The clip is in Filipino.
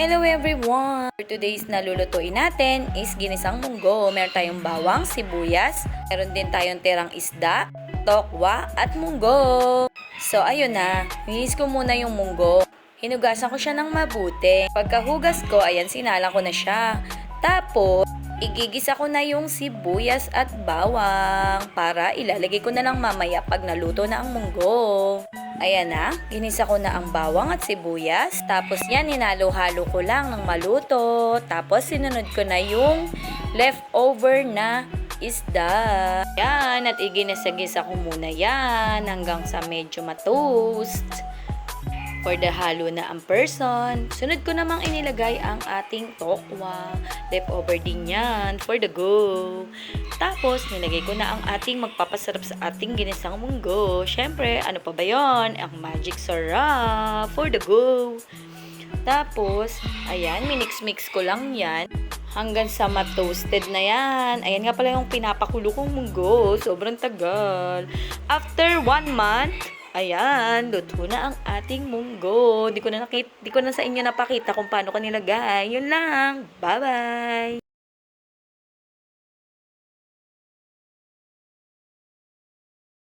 Hello everyone! For today's nalulutuin natin is ginisang munggo. Meron tayong bawang, sibuyas, meron din tayong tirang isda, tokwa, at munggo. So ayun na, hinis ko muna yung munggo. Hinugasan ko siya ng mabuti. Pagkahugas ko, ayan, sinalang ko na siya. Tapos, igigisa ko na yung sibuyas at bawang para ilalagay ko na lang mamaya pag naluto na ang munggo. Ayan na, ginisa ko na ang bawang at sibuyas. Tapos yan, hinalo-halo ko lang ng maluto. Tapos sinunod ko na yung leftover na isda. Yan, at iginisa-gisa ko muna yan hanggang sa medyo matoast. For the halo na ang person, sunod ko namang inilagay ang ating tokwa. Leftover din yan for the go. Tapos, nilagay ko na ang ating magpapasarap sa ating ginisang munggo. Syempre, ano pa ba yon? Ang magic sarap for the go. Tapos, ayan, minix-mix ko lang yan hanggang sa ma-toasted na yan. Ayan nga pala yung pinapakulo kong munggo. Sobrang tagal. After one month, ayan, luto na ang ating munggo. Di ko na, nakita, di ko na sa inyo napakita kung paano ko nilagay. Yun lang. Bye-bye!